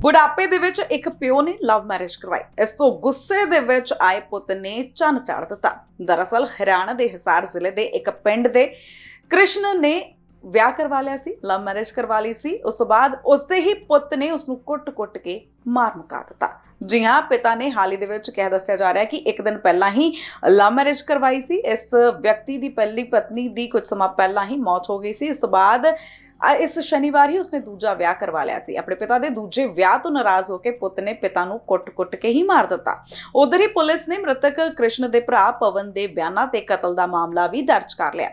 ਬੁਢਾਪੇ ਦੇ ਵਿੱਚ ਇੱਕ ਪਿਓ ਨੇ ਲਵ ਮੈਰਿਜ ਕਰਵਾਈ। ਇਸ ਤੋਂ ਗੁੱਸੇ ਦੇ ਵਿੱਚ ਆਏ ਪੁੱਤ ਨੇ ਚੰਨ ਚਾੜ ਦਿੱਤਾ। ਦਰਅਸਲ, ਹਰਿਆਣਾ ਦੇ ਹਿਸਾਰ ਜ਼ਿਲ੍ਹੇ ਦੇ ਇੱਕ ਪਿੰਡ ਦੇ ਕ੍ਰਿਸ਼ਨ ਨੇ ਵਿਆਹ ਕਰਵਾ ਲਿਆ ਸੀ ਲਵ ਮੈਰਿਜ ਕਰਵਾ ਲਈ ਸੀ। ਉਸ ਤੋਂ ਬਾਅਦ ਉਸਦੇ ਹੀ ਪੁੱਤ ਨੇ ਉਸ ਨੂੰ ਕੁੱਟ-ਕੁੱਟ ਕੇ ਮਾਰ ਮੁਕਾ ਦਿੱਤਾ। ਜੀ ਹਾਂ, ਪਿਤਾ ਨੇ ਹਾਲ ਹੀ ਦੇ ਵਿੱਚ ਕਹਿ ਦੱਸਿਆ ਜਾ ਰਿਹਾ ਕਿ ਇੱਕ ਦਿਨ ਪਹਿਲਾਂ ਹੀ ਲਵ ਮੈਰਿਜ ਕਰਵਾਈ ਸੀ। ਇਸ ਵਿਅਕਤੀ ਦੀ ਪਹਿਲੀ ਪਤਨੀ ਦੀ ਕੁਝ ਸਮਾਂ ਪਹਿਲਾਂ ਹੀ ਮੌਤ ਹੋ ਗਈ ਸੀ। ਉਸ ਤੋਂ ਬਾਅਦ ਇਸ ਸ਼ਨੀਵਾਰ ਹੀ ਉਸਨੇ ਦੂਜਾ ਵਿਆਹ ਕਰਵਾ ਲਿਆ ਸੀ। ਆਪਣੇ ਪਿਤਾ ਦੇ ਦੂਜੇ ਵਿਆਹ ਤੋਂ ਨਾਰਾਜ਼ ਹੋ ਕੇ ਪੁੱਤ ਨੇ ਪਿਤਾ ਨੂੰ ਕੁੱਟ-ਕੁੱਟ ਕੇ ਹੀ ਮਾਰ ਦਿੱਤਾ। ਉਧਰ ਹੀ ਪੁਲਿਸ ਨੇ ਮ੍ਰਿਤਕ ਕ੍ਰਿਸ਼ਨ ਦੇ ਭਰਾ ਪਵਨ ਦੇ ਬਿਆਨਾਂ ਤੇ ਕਤਲ ਦਾ ਮਾਮਲਾ ਵੀ ਦਰਜ ਕਰ ਲਿਆ।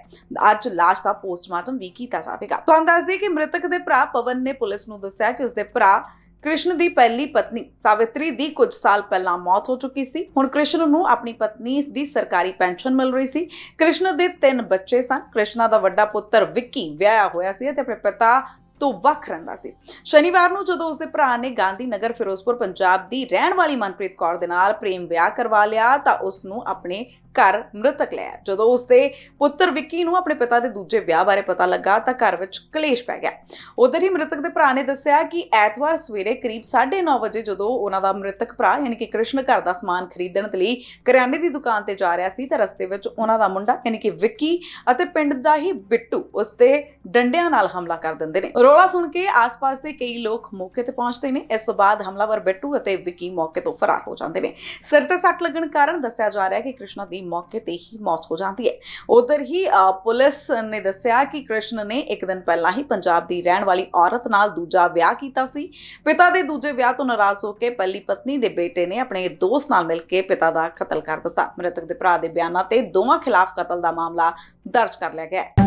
ਅੱਜ ਲਾਸ਼ ਦਾ ਪੋਸਟਮਾਰਟਮ ਵੀ ਕੀਤਾ ਜਾਵੇਗਾ। ਤੁਹਾਨੂੰ ਦੱਸ ਦਈਏ ਕਿ ਮ੍ਰਿਤਕ ਦੇ ਭਰਾ ਪਵਨ ਨੇ ਪੁਲਿਸ ਨੂੰ ਦੱਸਿਆ ਕਿ ਉਸਦੇ ਭਰਾ ਕ੍ਰਿਸ਼ਨ ਦੀ ਪਹਿਲੀ ਪਤਨੀ ਸਾਵਿਤਰੀ ਦੀ ਕੁਝ ਸਾਲ ਪਹਿਲਾਂ ਮੌਤ ਹੋ ਚੁੱਕੀ ਸੀ। ਹੁਣ ਕ੍ਰਿਸ਼ਨ ਨੂੰ ਆਪਣੀ ਪਤਨੀ ਦੀ ਸਰਕਾਰੀ ਪੈਨਸ਼ਨ ਮਿਲ ਰਹੀ ਸੀ। ਕ੍ਰਿਸ਼ਨ ਦੇ ਤਿੰਨ ਬੱਚੇ ਸਨ। ਕ੍ਰਿਸ਼ਨਾ ਦਾ ਵੱਡਾ ਪੁੱਤਰ ਵਿੱਕੀ ਵਿਆਹਿਆ ਹੋਇਆ ਸੀ ਅਤੇ ਆਪਣੇ ਪਿਤਾ ਤੋਂ ਵੱਖ ਰਹਿੰਦਾ ਸੀ। ਸ਼ਨੀਵਾਰ ਨੂੰ ਜਦੋਂ ਉਸਦੇ ਭਰਾ ਨੇ ਗਾਂਧੀ ਨਗਰ ਫਿਰੋਜ਼ਪੁਰ, ਪੰਜਾਬ ਦੀ ਰਹਿਣ ਵਾਲੀ ਮਨਪ੍ਰੀਤ ਕੌਰ ਦੇ ਨਾਲ ਪ੍ਰੇਮ ਵਿਆਹ ਕਰਵਾ ਲਿਆ, ਤਾਂ ਉਸ ਨੂੰ ਆਪਣੇ ਘਰ ਮ੍ਰਿਤਕ ਲਿਆ। ਜਦੋਂ ਉਸਦੇ ਪੁੱਤਰ ਵਿੱਕੀ ਨੂੰ ਆਪਣੇ ਪਿਤਾ ਦੇ ਦੂਜੇ ਵਿਆਹ ਬਾਰੇ ਪਤਾ ਲੱਗਾ, ਤਾਂ ਘਰ ਵਿੱਚ ਕਲੇਸ਼ ਪੈ ਗਿਆ। ਉਧਰ ਹੀ ਮ੍ਰਿਤਕ ਦੇ ਭਰਾ ਨੇ ਦੱਸਿਆ ਕਿ ਐਤਵਾਰ ਸਵੇਰੇ ਕਰੀਬ 9:30 ਵਜੇ ਜਦੋਂ ਉਹਨਾਂ ਦਾ ਮ੍ਰਿਤਕ ਭਰਾ, ਯਾਨੀ ਕਿ ਕ੍ਰਿਸ਼ਨ ਘਰ ਦਾ ਸਮਾਨ ਖਰੀਦਣ ਦੇ ਲਈ ਕਰਿਆਨੇ ਦੀ ਦੁਕਾਨ ਤੇ ਜਾ ਰਿਹਾ ਸੀ, ਤਾਂ ਰਸਤੇ ਵਿੱਚ ਉਹਨਾਂ ਦਾ ਮੁੰਡਾ, ਯਾਨੀ ਕਿ ਵਿੱਕੀ ਅਤੇ ਪਿੰਡ ਦਾ ਹੀ ਬਿੱਟੂ ਉਸ ਤੇ ਡੰਡਿਆਂ ਨਾਲ ਹਮਲਾ ਕਰ ਦਿੰਦੇ ਨੇ। ਰੋਲਾ ਸੁਣ ਕੇ ਆਸ-ਪਾਸ ਦੇ ਕਈ ਲੋਕ ਮੌਕੇ ਤੇ ਪਹੁੰਚਦੇ ਨੇ। ਇਸ ਤੋਂ ਬਾਅਦ ਹਮਲਾਵਰ ਬਿੱਟੂ ਅਤੇ ਵਿੱਕੀ ਮੌਕੇ ਤੋਂ ਫਰਾਰ ਹੋ ਜਾਂਦੇ ਨੇ। ਸਿਰ ਤੇ ਸੱਟ ਲੱਗਣ ਕਾਰਨ ਦੱਸਿਆ ਜਾ ਰਿਹਾ ਹੈ ਕਿ ਕ੍ਰਿਸ਼ਨਾ ਦੀ ਮੌਕੇ ਤੇ ਹੀ ਮੌਤ ਹੋ ਜਾਂਦੀ ਹੈ। ਉਧਰ ਹੀ ਪੁਲਿਸ ਨੇ ਦੱਸਿਆ ਕਿ ਕ੍ਰਿਸ਼ਨ ਨੇ ਇੱਕ ਦਿਨ ਪਹਿਲਾਂ ਹੀ ਪੰਜਾਬ ਦੀ ਰਹਿਣ ਵਾਲੀ ਔਰਤ ਨਾਲ ਦੂਜਾ ਵਿਆਹ ਕੀਤਾ ਸੀ। ਪਿਤਾ ਦੇ ਦੂਜੇ ਵਿਆਹ ਤੋਂ ਨਾਰਾਜ਼ ਹੋ ਕੇ ਪਹਿਲੀ ਪਤਨੀ ਦੇ ਬੇਟੇ ਨੇ ਆਪਣੇ ਦੋਸਤ ਨਾਲ ਮਿਲ ਕੇ ਪਿਤਾ ਦਾ ਕਤਲ ਕਰ ਦਿੱਤਾ। ਮ੍ਰਿਤਕ ਦੇ ਭਰਾ ਦੇ ਬਿਆਨਾਂ ਤੇ ਦੋਵਾਂ ਖਿਲਾਫ ਕਤਲ ਦਾ ਮਾਮਲਾ ਦਰਜ ਕਰ ਲਿਆ ਗਿਆ ਹੈ।